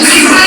Zero.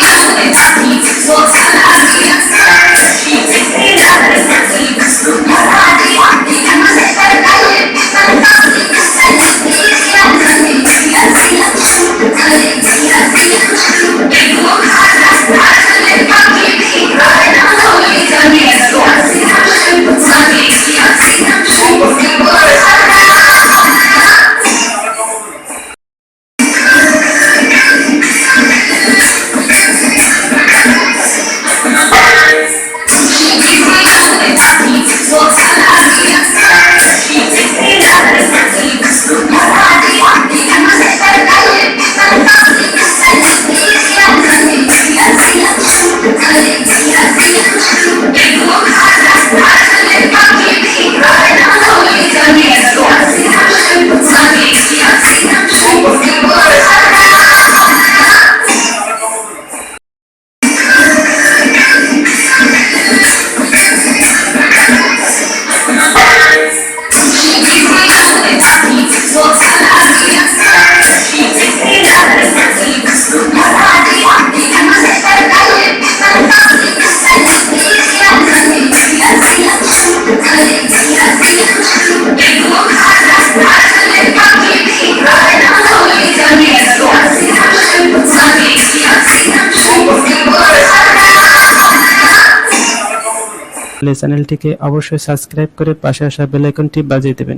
চ্যানেলটিকে অবশ্যই subscribe করে পাশে আসা বেল আইকনটি বাজিয়ে দেবেন।